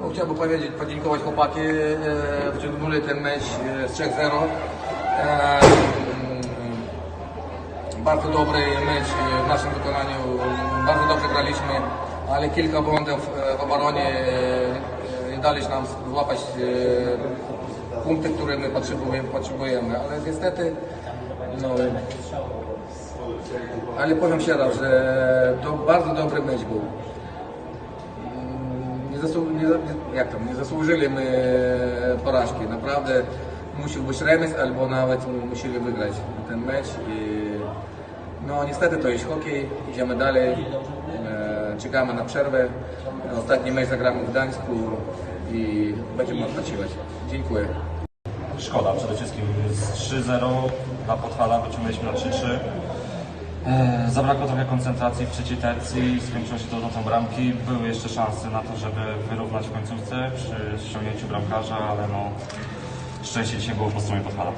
No, chciałbym powiedzieć, podziękować chłopaki. E, Wyciągnęli ten mecz e, z 3-0. E, bardzo dobry mecz w naszym wykonaniu. Bardzo dobrze graliśmy, ale kilka błędów w obronie nie dali nam złapać punkty, które my potrzebujemy, potrzebujemy. ale niestety no, ale powiem szczerze, że to bardzo dobry mecz był. Nie, zasłu- nie, jak tam, nie zasłużyli my porażki. Naprawdę musiał być remis albo nawet musieli wygrać ten mecz. I, no niestety to jest hokej, idziemy dalej, e, czekamy na przerwę. Ostatni mecz zagramy w Gdańsku i będziemy odpoczywać. Dziękuję. Szkoda przede wszystkim z 3-0 na Podhala wyciągnęliśmy na 3-3. E, Zabrakło trochę koncentracji w trzeciej tercji, skończyło się to nocą bramki. Były jeszcze szanse na to, żeby wyrównać w końcówce przy ściągnięciu bramkarza, ale no szczęście dzisiaj było po stronie Podhala.